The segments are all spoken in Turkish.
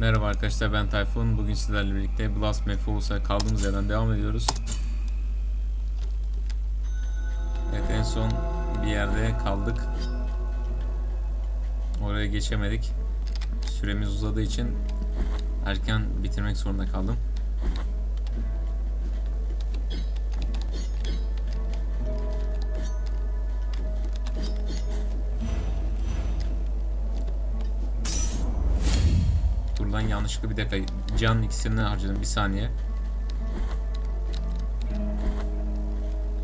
Merhaba arkadaşlar ben Tayfun. Bugün sizlerle birlikte Blast Mefos'a kaldığımız yerden devam ediyoruz. Evet en son bir yerde kaldık. Oraya geçemedik. Süremiz uzadığı için erken bitirmek zorunda kaldım. Yanlışlıkla bir dakika. Can ikisini harcadım bir saniye.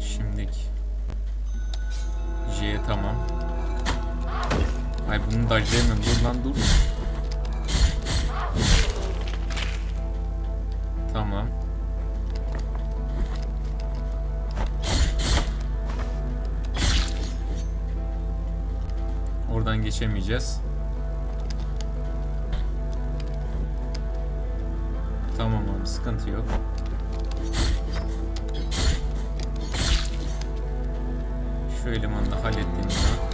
Şimdiki J tamam. Ay bunu dodge'layamıyorum. Dur lan dur. Tamam. Oradan geçemeyeceğiz. Sıkıntı yok. Şu elemanı da hallettiğim zaman.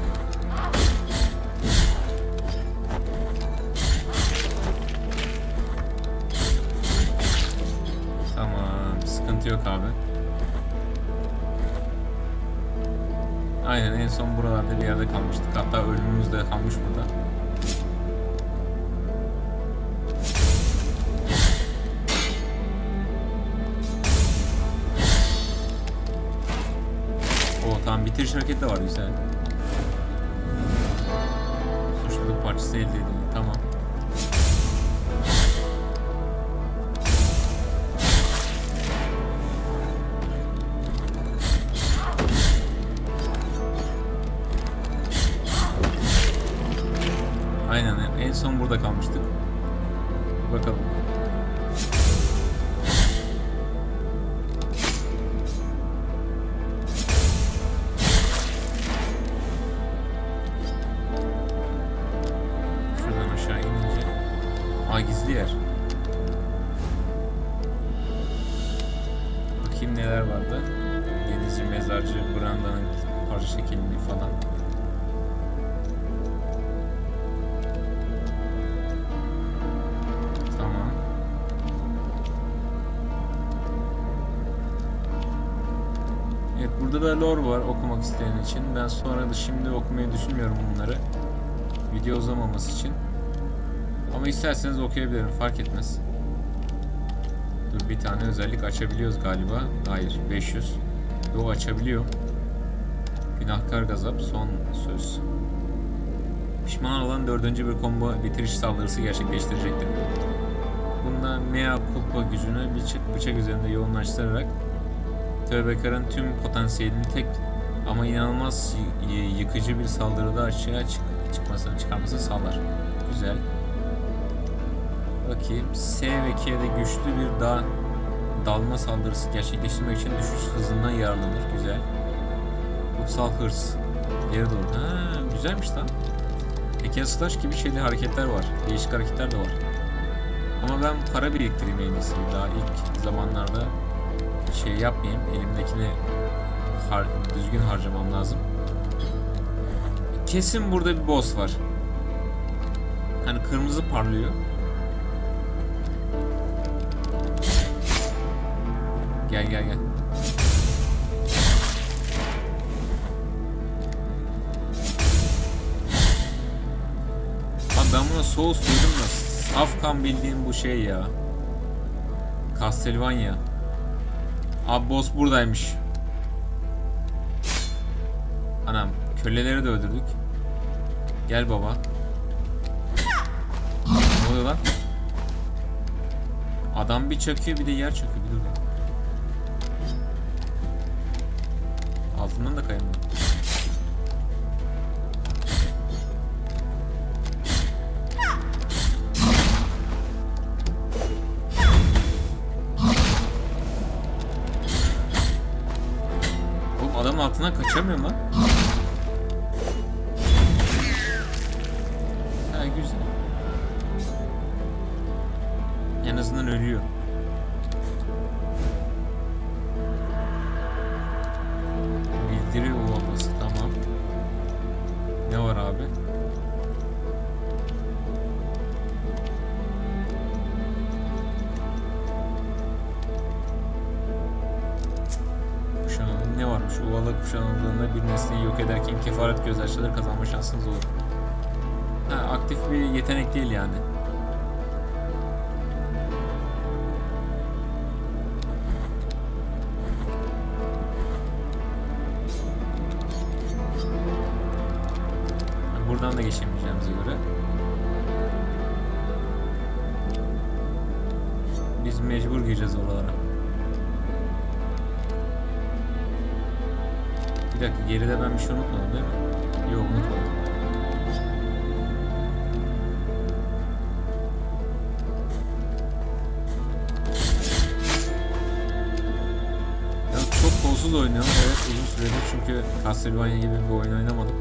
Tamam bitiriş hareketi de var güzel. Suçluluk parçası elde edildi. Tamam. Branda'nın parça şekilli falan. Tamam. Evet burada da lore var okumak isteyen için. Ben sonra da şimdi okumayı düşünmüyorum bunları. Video uzamaması için. Ama isterseniz okuyabilirim fark etmez. Dur bir tane özellik açabiliyoruz galiba. Hayır 500. Yo açabiliyor. Günahkar gazap son söz. Pişman olan dördüncü bir combo bitiriş saldırısı gerçekleştirecektir. Bunda mea culpa gücünü bıçak, bıçak üzerinde yoğunlaştırarak tövbekarın tüm potansiyelini tek ama inanılmaz yıkıcı bir saldırıda açığa çık çıkmasını çıkarmasını sağlar. Güzel. Bakayım. S ve K'de güçlü bir dağ dalma saldırısı gerçekleştirmek için düşüş hızından yararlanır. Güzel. Kutsal hırs. İleri doğru. Ha, güzelmiş lan. Hack slash gibi şeyli hareketler var. Değişik hareketler de var. Ama ben para biriktireyim en iyisi. Daha ilk zamanlarda şey yapmayayım. Elimdekini har düzgün harcamam lazım. Kesin burada bir boss var. Hani kırmızı parlıyor. Gel gel gel. Ben buna Souls duydum da saf kan bildiğim bu şey ya. Castlevania. Abi boss buradaymış. Anam köleleri de öldürdük. Gel baba. Ne oluyor lan? Adam bir çöküyor bir de yer çöküyor. Bir dur. Altından da kayamıyor. En azından ölüyor. Bildiri ovası tamam. Ne var abi? Kuşanalım ne varmış? Ovalı kuşanıldığında bir nesneyi yok ederken kefaret göz gözyaşları kazanma şansınız olur. Ha, aktif bir yetenek değil yani. Gireceğiz oralara. Bir dakika geride ben bir şey unutmadım değil mi? Yok unutmadım. Yalnız çok kolsuz oynuyorum. Evet uzun süredir çünkü Castlevania gibi bir oyun oynamadım.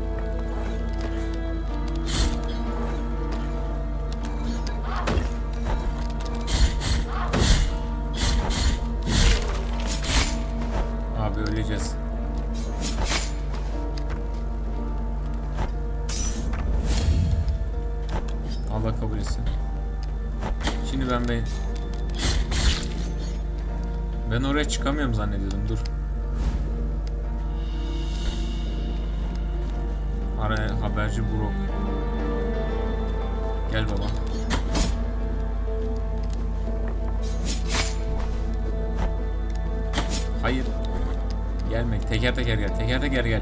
Dur. Araya haberci Brok. Gel baba. Hayır. Gelme. Teker teker gel. Teker teker gel.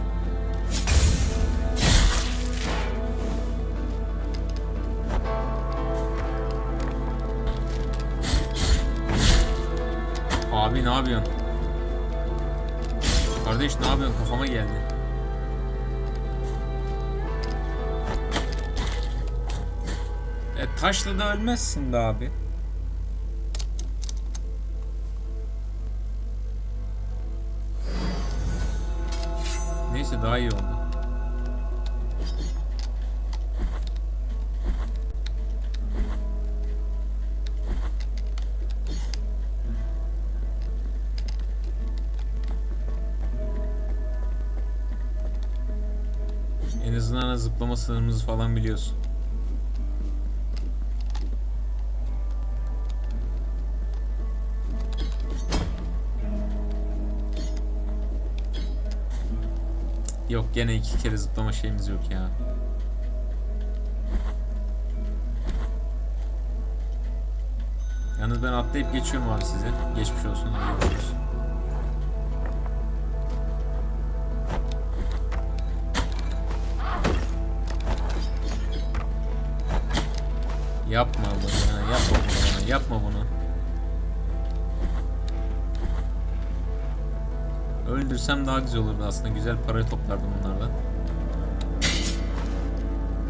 Abi ne yapıyorsun? Kardeş ne yapıyorsun? Kafama geldi. E, taşla da ölmezsin be abi. Neyse daha iyi oldu. Zıplama sınırımızı falan biliyorsun. Yok gene iki kere zıplama şeyimiz yok ya. Yalnız ben atlayıp geçiyorum abi size. Geçmiş olsun. iyi görüşürüz. Yapma bunu ya. Yapma bunu bana. Yapma bunu. Öldürsem daha güzel olurdu aslında. Güzel para toplardım bunlardan.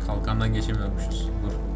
Kalkandan geçemiyormuşuz. Dur.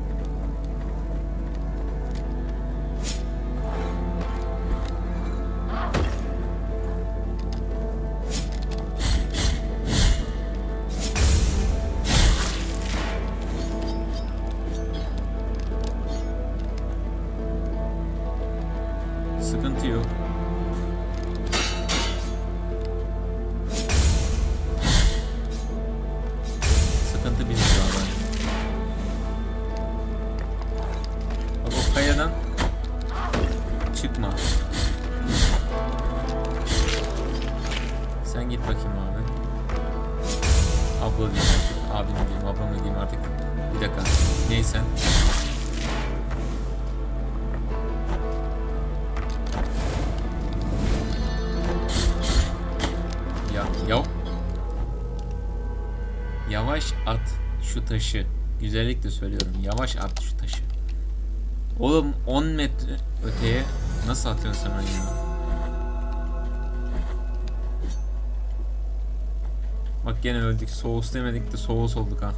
Çıkma. Sen git bakayım abi. Abla diyeyim artık. Abim diyeyim, ablam diyeyim artık. Bir dakika. Neysen. Ya, ya. Yavaş at şu taşı. Güzellikle söylüyorum. Yavaş at şu taşı. Oğlum 10 metre öteye nasıl atıyorsun sen ya? Bak gene öldük. Soğus demedik de soğus olduk ha.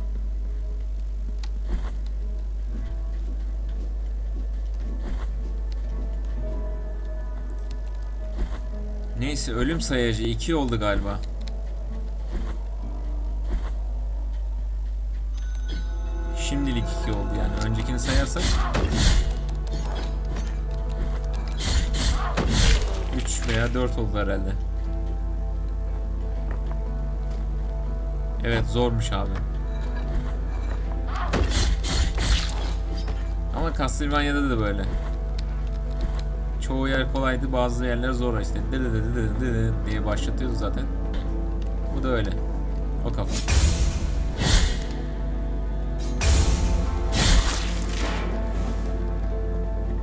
Neyse ölüm sayacı 2 oldu galiba. Şimdilik 2 oldu yani. Öncekini sayarsak veya 4 oldu herhalde. Evet zormuş abi. Ama Castlevania'da da böyle. Çoğu yer kolaydı, bazı yerler zor işte. Dı dı dı diye başlatıyordu zaten. Bu da öyle. O kafa.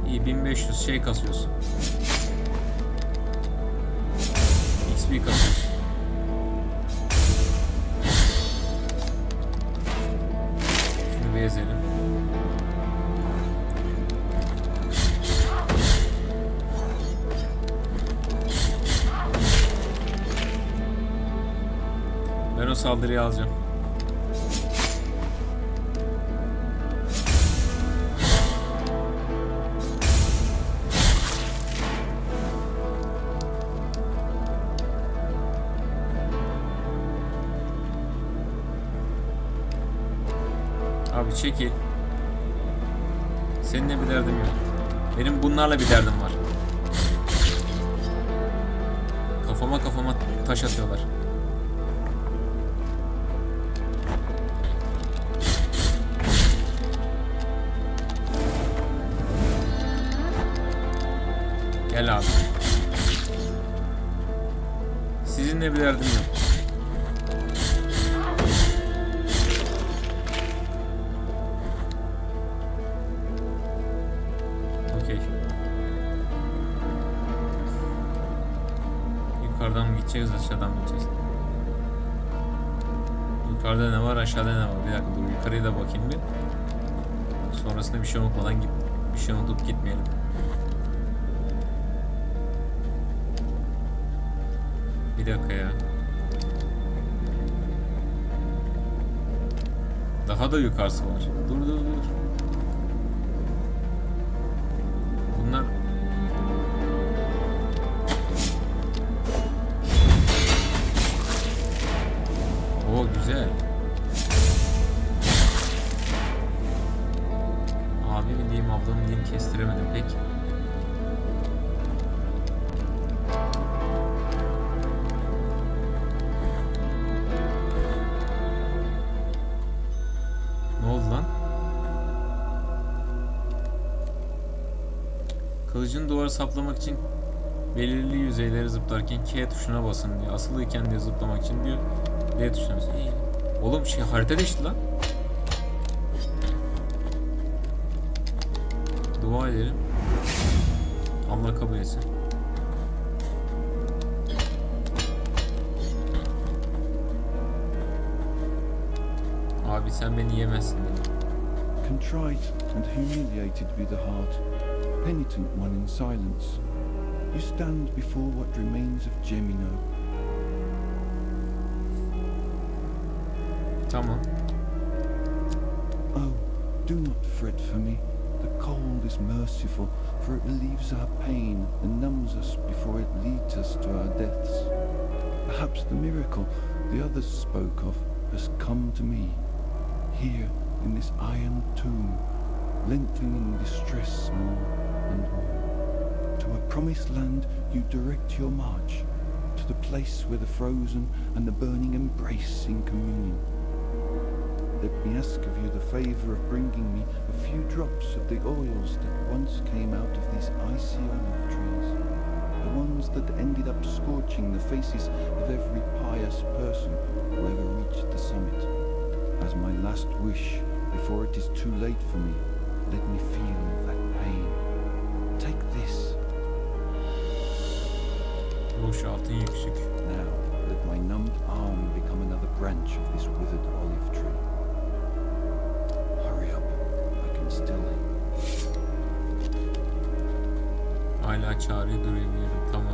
İyi 1500 şey kasıyorsun. Kasıyorsun. Şunu bir ezelim. Ben o saldırıyı alacağım. Çekil. Seninle bir derdim yok. Benim bunlarla bir derdim var. Kafama kafama taş atıyorlar. Gel abi. Sizinle bir derdim yok. Gideceğiz, aşağıdan gideceğiz? Yukarıda ne var, aşağıda ne var? Bir dakika dur, yukarıya da bakayım bir. Sonrasında bir şey unutmadan git, bir şey unutup gitmeyelim. Bir dakika ya. Daha da yukarısı var. Dur dur dur. Saplamak için belirli yüzeyleri zıplarken K tuşuna basın diyor. Asılıyken diye zıplamak için diyor. L tuşuna basın. İyi. Oğlum şey harita değişti lan. Dua edelim. Allah kabul etsin. Abi sen beni yemezsin. Contrite and humiliated be the heart, penitent one in silence. You stand before what remains of Gemino. Tamam. Oh, do not fret for me. The cold is merciful, for it relieves our pain and numbs us before it leads us to our deaths. Perhaps the miracle the others spoke of has come to me, here in this iron tomb, lengthening distress more more. To a promised land you direct your march, to the place where the frozen and the burning embrace in communion. Let me ask of you the favor of bringing me a few drops of the oils that once came out of these icy olive trees, the ones that ended up scorching the faces of every pious person who ever reached the summit. As my last wish, before it is too late for me, let me feel Boşaltın yüksük. Now, let my numbed arm become another branch of this withered olive tree. Hurry up, I can still Hala çağrıyı duyabiliyorum. Tamam.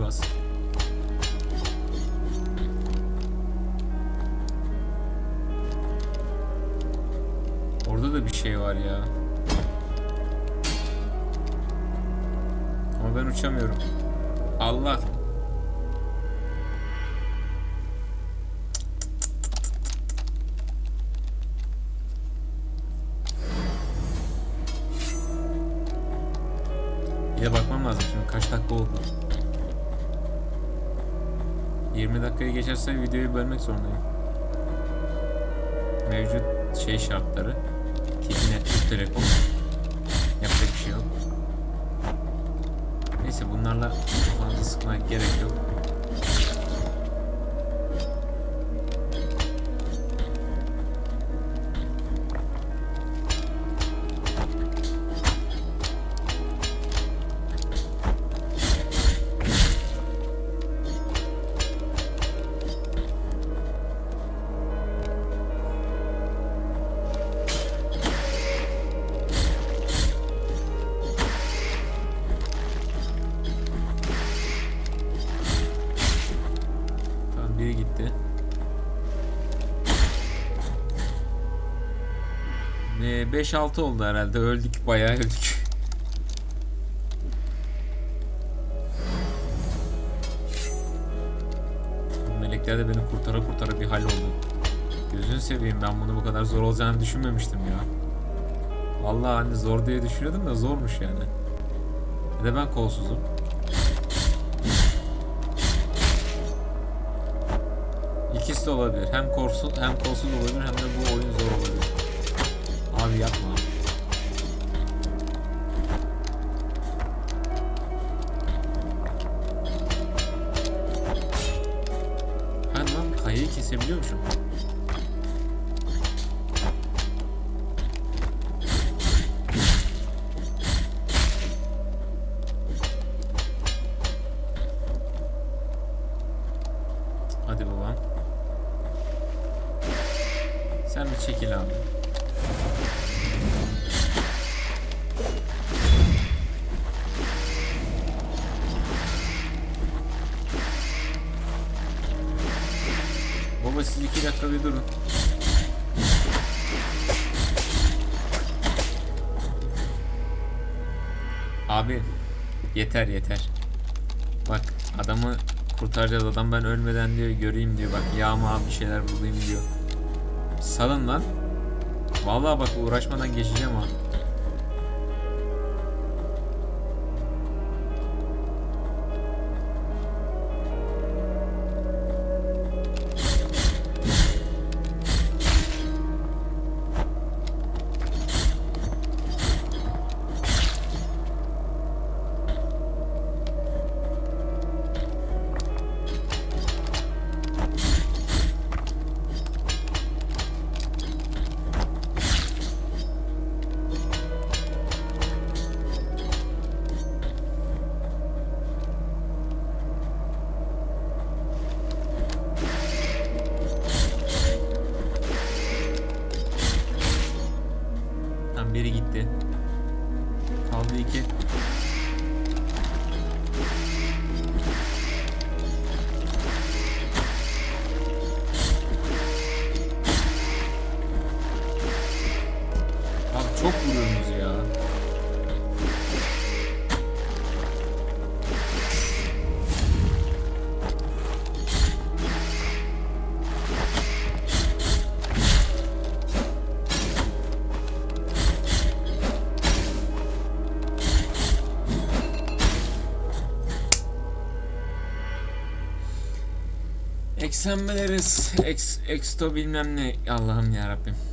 bas. Orada da bir şey var ya. Ama ben uçamıyorum. Allah geçerse videoyu bölmek zorundayım. Mevcut şey şartları. Tipinet Türk Telekom. Yapacak bir şey yok. Neyse bunlarla fazla sıkmaya gerek yok. 5-6 oldu herhalde. Öldük bayağı öldük. Melekler de beni kurtara kurtara bir hal oldu. Gözünü seveyim ben bunu bu kadar zor olacağını düşünmemiştim ya. Vallahi hani zor diye düşünüyordum da zormuş yani. Bir de ben kolsuzum. İkisi de olabilir. Hem kolsuz hem kolsuz olabilir hem de bu oyun zor olabilir. Hadi babam. Sen bir çekil abi. Baba siz iki dakika bir durun. Abi yeter yeter. Bak adamı kurtaracağız adam ben ölmeden diyor göreyim diyor bak yağma abi bir şeyler bulayım diyor. Salın lan. Vallahi bak uğraşmadan geçeceğim ha. Çok vuruyorsunuz ya. Eksenmeleriz. Ex, exto bilmem ne. Allah'ım ya Rabbim.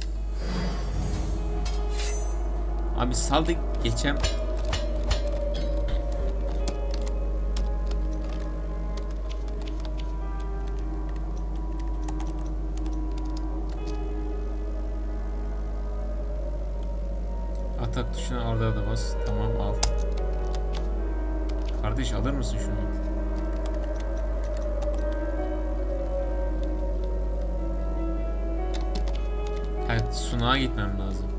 Abi saldık geçem. Atak tuşuna orada da bas. Tamam al. Kardeş alır mısın şunu? Evet, sunağa gitmem lazım.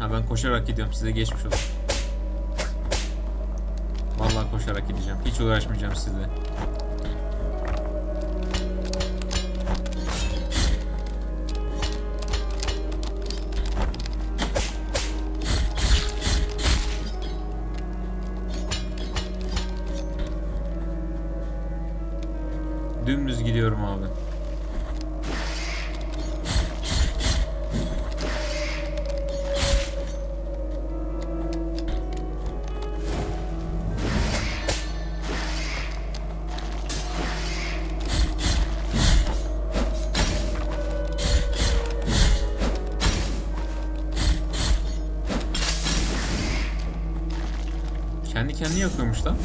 Ha ben koşarak gidiyorum size geçmiş olsun. Vallahi koşarak gideceğim. Hiç uğraşmayacağım sizle. Dümdüz gidiyorum abi. Kendini yakıyormuş lan.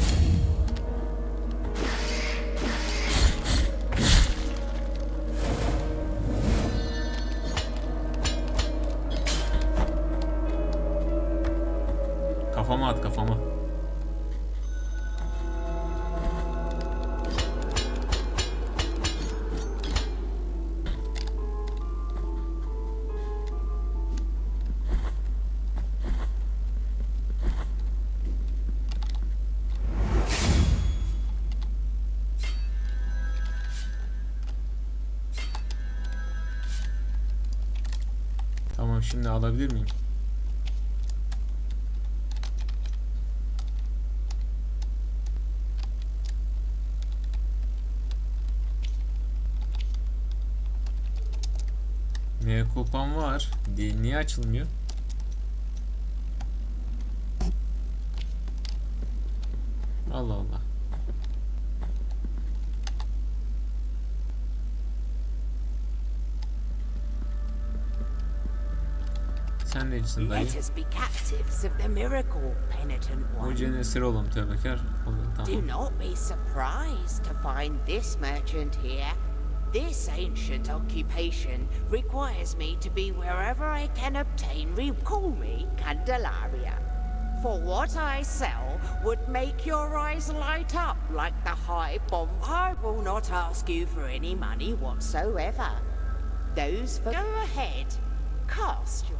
Şimdi alabilir miyim? Mea culpa'm var. Di- Niye açılmıyor? Let us be captives of the miracle, penitent one. esir oğlum tövbekar. O- Do not be surprised to find this merchant here. This ancient occupation requires me to be wherever I can obtain. Re- call me Candelaria. For what I sell would make your eyes light up like the high bomb. I will not ask you for any money whatsoever. Those for go ahead, cast your.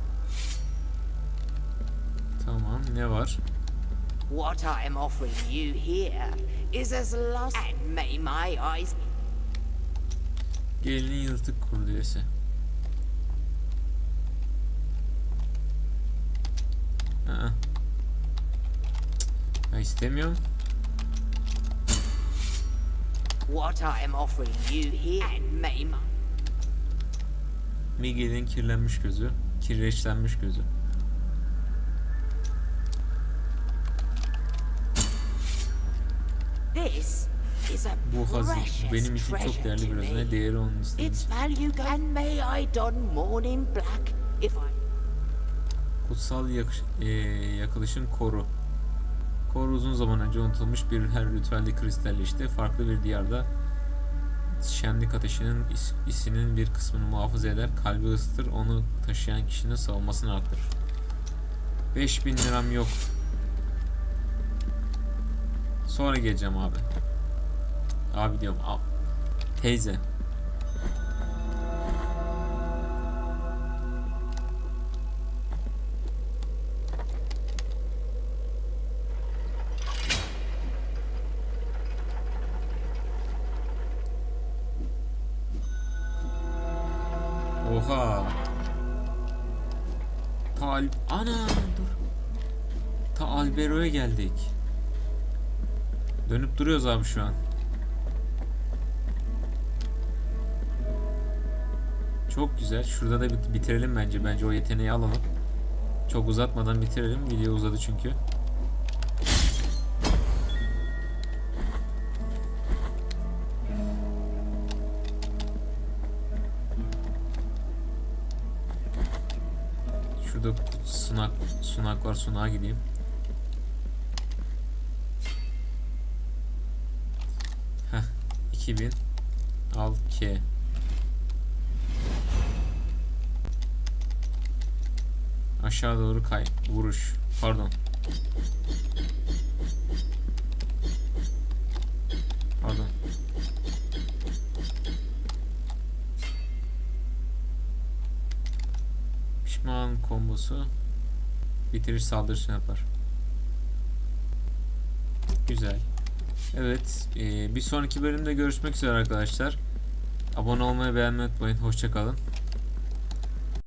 Tamam ne var? What I am offering you here is as lost and may my eyes Gelinin yırtık kurdiyesi. Aa. Ya istemiyorum. What I am offering you here and may my Miguel'in kirlenmiş gözü. Kireçlenmiş gözü. Bu precious benim için çok değerli bir hazine. Değeri onun I Kutsal yakış, eee, yakılışın koru. Kor uzun zaman önce unutulmuş bir her ritüelde kristalleşti. Farklı bir diyarda şenlik ateşinin is- isinin bir kısmını muhafaza eder. Kalbi ısıtır. Onu taşıyan kişinin savunmasını arttırır. 5000 liram yok. Sonra geleceğim abi. Abi diyorum. Al. Teyze. Oha. Ta Al Ana dur. Ta Albero'ya geldik. Dönüp duruyoruz abi şu an. Çok güzel. Şurada da bit- bitirelim bence. Bence o yeteneği alalım. Çok uzatmadan bitirelim. Video uzadı çünkü. Şurada sunak sunak var. Sunağa gideyim. Heh. 2000 al K. Aşağı doğru kay vuruş. Pardon. Pardon. Pişman kombosu bitiriş saldırısını yapar. Güzel. Evet, bir sonraki bölümde görüşmek üzere arkadaşlar. Abone olmayı beğenmeyi unutmayın. Hoşçakalın.